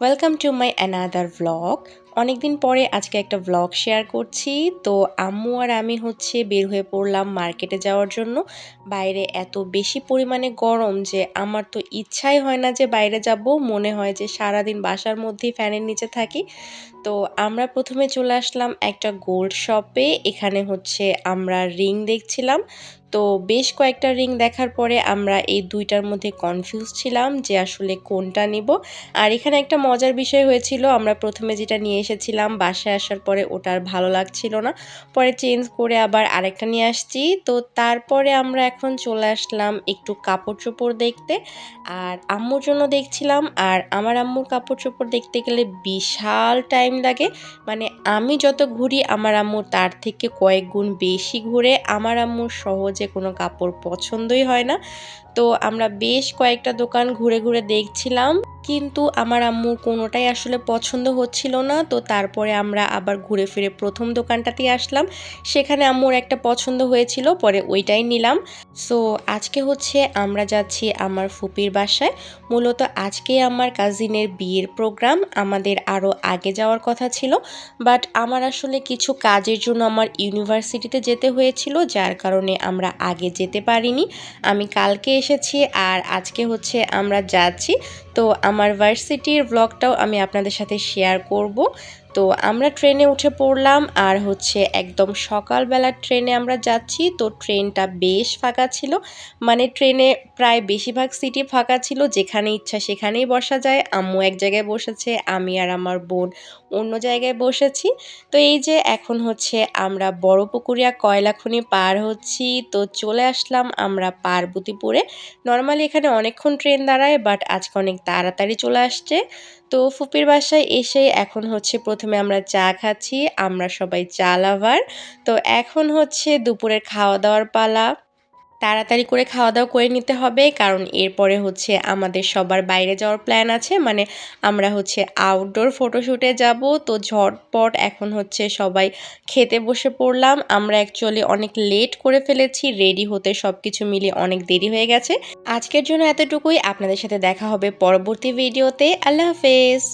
Welcome to my another vlog অনেকদিন পরে আজকে একটা ভ্লগ শেয়ার করছি। তো আম্মু আর আমি হচ্ছে বের হয়ে পড়লাম মার্কেটে যাওয়ার জন্য। বাইরে এত বেশি পরিমাণে গরম যে আমার তো ইচ্ছাই হয় না যে বাইরে যাব। মনে হয় যে সারাদিন বাসার মধ্যেই ফ্যানের নিচে থাকি। তো আমরা প্রথমে চলে আসলাম একটা গোল্ড শপে এখানে হচ্ছে আমরা রিং দেখছিলাম। তো বেশ কয়েকটা রিং দেখার পরে আমরা এই দুইটার মধ্যে কনফিউজ ছিলাম যে আসলে কোনটা নিব। আর এখানে একটা মজার বিষয় হয়েছিল, আমরা প্রথমে যেটা নিয়ে এসেছিলাম বাসায় আসার পরে ওটার ভালো লাগছিল না। পরে চেঞ্জ করে আবার আরেকটা নিয়ে আসছি। তো তারপরে আমরা এখন চলে আসলাম একটু কাপড় চোপড় দেখতে। আর আম্মুর জন্য দেখছিলাম, আর আমার আম্মুর কাপড় চোপড় দেখতে গেলে বিশাল টাইম লাগে। মানে আমি যত ঘুরি, আমার আম্মুর তার থেকে কয়েক গুণ বেশি ঘুরে। আমার আম্মুর সহজে কোনো কাপড় পছন্দই হয় না। তো আমরা বেশ কয়েকটা দোকান ঘুরে ঘুরে দেখছিলাম, কিন্তু আমার আম্মুর কোনোটাই আসলে পছন্দ হচ্ছিল না। তো তারপরে আমরা আবার ঘুরে ফিরে প্রথম দোকানটাতেই আসলাম। সেখানে আম্মুর একটা পছন্দ হয়েছিল, পরে ওইটাই নিলাম। সো আজকে হচ্ছে আমরা যাচ্ছি আমার ফুপির বাসায়। মূলত আজকে আমার কাজিনের বিয়ের প্রোগ্রাম আমাদের আরও আগে যাওয়ার কথা ছিল। বাট আমার আসলে কিছু কাজের জন্য আমার ইউনিভার্সিটিতে যেতে হয়েছিল, যার কারণে আমরা আগে যেতে পারিনি। আমি কালকে এসেছি আর আজকে হচ্ছে আমরা যাচ্ছি। তো আমার ভার্সিটির ব্লগটাও আমি আপনাদের সাথে শেয়ার করব। তো আমরা ট্রেনে উঠে পড়লাম আর হচ্ছে একদম সকালবেলার ট্রেনে আমরা যাচ্ছি। তো ট্রেনটা বেশ ফাঁকা ছিল। মানে ট্রেনে প্রায় বেশিরভাগ সিটি ফাঁকা ছিল। যেখানে ইচ্ছা সেখানেই বসা যায়। আম্মু এক জায়গায় বসেছে, আমি আর আমার বোন অন্য জায়গায় বসেছি। তো এই যে এখন হচ্ছে আমরা বড় পুকুরিয়া কয়লা খনি পার হচ্ছি। তো চলে আসলাম আমরা পার্বতীপুরে। নর্মালি এখানে অনেকক্ষণ ট্রেন দাঁড়ায় বাট আজকে অনেক তাড়াতাড়ি চলে আসছে। তো ফুপির বাসায় এসে এখন হচ্ছে প্রথমে আমরা চা খাচ্ছি, আমরা সবাই চা লাভার। তো এখন হচ্ছে দুপুরের খাওয়া দাওয়ার পালা। তাড়াতাড়ি করে খাওয়া দাওয়া করে নিতে হবে, কারণ এরপরে হচ্ছে আমাদের সবার বাইরে যাওয়ার প্ল্যান আছে। মানে আমরা হচ্ছে আউটডোর ফটোশ্যুটে যাব। তো ঝটপট এখন হচ্ছে সবাই খেতে বসে পড়লাম। আমরা অ্যাকচুয়ালি অনেক লেট করে ফেলেছি রেডি হতে সব কিছু মিলিয়ে অনেক দেরি হয়ে গেছে। আজকের জন্য এতটুকুই। আপনাদের সাথে দেখা হবে পরবর্তী ভিডিওতে আল্লাহ হাফেজ।